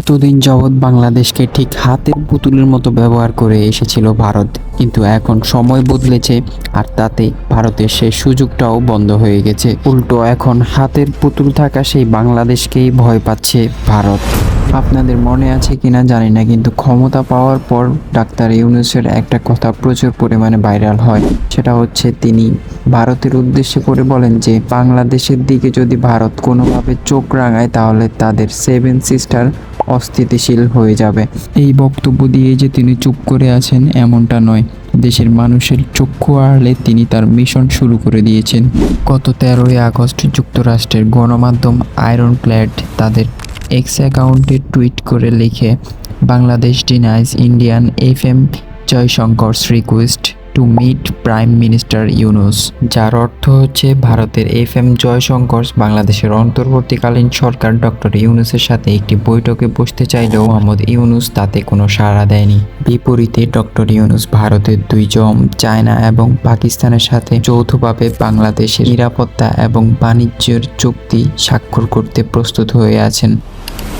এতদিন যাবৎ বাংলাদেশকে ঠিক হাতের পুতুলের মতো ব্যবহার করে এসেছিল ভারত। কিন্তু এখন সময় বদলেছে আর তাতে ভারতের সেই সুযোগটাও বন্ধ হয়ে গেছে। উল্টো এখন হাতের পুতুল থাকা সেই বাংলাদেশকেই ভয় পাচ্ছে ভারত। আপনাদের মনে আছে কিনা জানি না, কিন্তু ক্ষমতা পাওয়ার পর ডাক্তার ইউনুসের একটা কথা প্রচুর পরিমাণে ভাইরাল হয়। সেটা হচ্ছে তিনি ভারতের উদ্দেশ্যে করে বলেন যে, বাংলাদেশের দিকে যদি ভারত কোনোভাবে চোখ রাঙায় তাহলে তাদের সেভেন সিস্টার অস্থিতিশীল হয়ে যাবে। এই বক্তব্য দিয়ে যে তিনি চুপ করে আছেন এমনটা নয়। দেশের মানুষের চক্ষু আড়লে তিনি তার মিশন শুরু করে দিয়েছেন। গত তেরোই আগস্ট যুক্তরাষ্ট্রের গণমাধ্যম আয়রন প্ল্যাট তাদের এক্স অ্যাকাউন্টে টুইট করে লিখে, Bangladesh denies Indian F M Jaishankar request to meet prime minister Yunus যার অর্থ হচ্ছে ভারতের এফ এম জয়শঙ্কর বাংলাদেশের অন্তর্বর্তীকালীন সরকার ডক্টর ইউনুসের সাথে একটি বৈঠকে বসতে চাইলেও মোহাম্মদ ইউনুস তাতে কোনো সাড়া দেয়নি। বিপরীতে ডক্টর ইউনুস ভারতের দুই জম, চায়না এবং পাকিস্তানের সাথে যৌথভাবে বাংলাদেশের নিরাপত্তা এবং বাণিজ্যের চুক্তি স্বাক্ষর করতে প্রস্তুত হয়ে আছেন।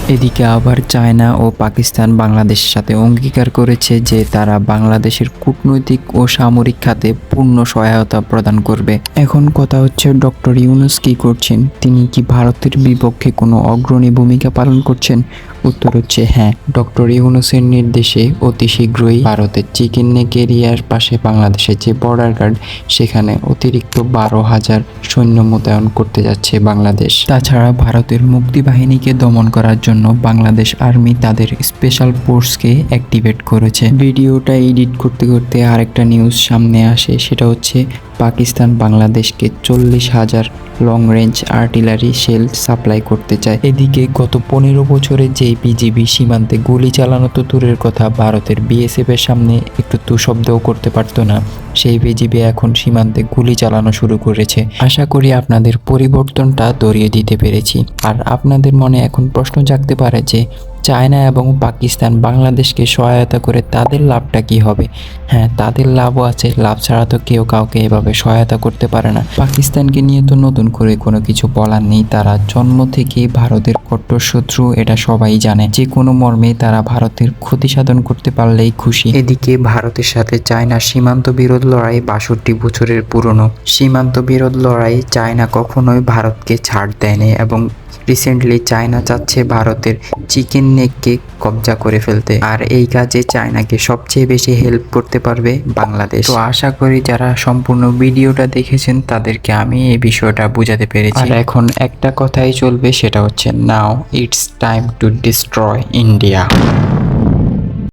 এদিকে আবার চায়না ও পাকিস্তান বাংলাদেশের সাথে অঙ্গীকার করেছে যে তারা বাংলাদেশের কূটনৈতিক ও সামরিক খাতে পূর্ণ সহায়তা প্রদান করবে। এখন কথা হচ্ছে ডক্টর ইউনুস কি করছেন? তিনি কি ভারতের বিপক্ষে কোনো অগ্রণী ভূমিকা পালন করছেন? উত্তর হচ্ছে হ্যাঁ। ডক্টর ইউনুসের নির্দেশে অতি শীঘ্রই ভারতের চিকেন নেক এরিয়ার পাশে বাংলাদেশের যে বর্ডার গার্ড সেখানে অতিরিক্ত বারো হাজার সৈন্য মোতায়েন করতে যাচ্ছে বাংলাদেশ। তাছাড়া ভারতের মুক্তিবাহিনীকে দমন করার জন্য বাংলাদেশ আর্মি তাদের স্পেশাল ফোর্সকে অ্যাক্টিভেট করেছে। ভিডিওটা এডিট করতে করতে আরেকটা নিউজ সামনে আসে, সেটা হচ্ছে পাকিস্তান বাংলাদেশকে চল্লিশ হাজার long range artillery shell supply করতে চায়। এদিকে গত পনেরো বছরে যে বিজিবি সীমান্তে গুলি চালানো তো দূরের কথা, ভারতের বিএসএফ এর সামনে একটু তু শব্দও করতে পারতো না। সেই বিজিবি এখন সীমান্তে গুলি চালানো শুরু করেছে। আশা করি আপনাদের পরিবর্তনটা দরিয়ে দিতে পেরেছি। আর আপনাদের মনে এখন প্রশ্ন জাগতে পারে যে চায়না এবং পাকিস্তান বাংলাদেশকে সহায়তা করে তাদের লাভটা কি হবে? হ্যাঁ তাদের লাভও আছে। লাভ ছাড়া তো কেউ কাউকে এভাবে সহায়তা করতে পারে না। পাকিস্তানকে নিয়ে তো নতুন করে কোনো কিছু বলার নেই তারা। জন্ম থেকে ভারতের কট্টর শত্রু, এটা সবাই জানে। যে কোনো মর্মে তারা ভারতের ক্ষতি সাধন করতে পারলেই খুশি। এদিকে ভারতের সাথে চায়না সীমান্ত বিরোধ লড়াই বাষট্টি বছরের পুরনো। সীমান্ত বিরোধ লড়াই চায়না কখনোই ভারতকে ছাড় দেয়নি এবং রিসেন্টলি চায়না চাচ্ছে ভারতের চিকেন নেককে কবজা করে ফেলতে। আর এই কাজে চায়নাকে সবচেয়ে বেশি হেল্প করতে পারবে বাংলাদেশ। তো আশা করি যারা সম্পূর্ণ ভিডিওটা দেখেছেন, তাদেরকে আমি এই বিষয়টা বোঝাতে পেরেছি। আর এখন একটা কথাই চলবে, সেটা হচ্ছে now it's time to destroy India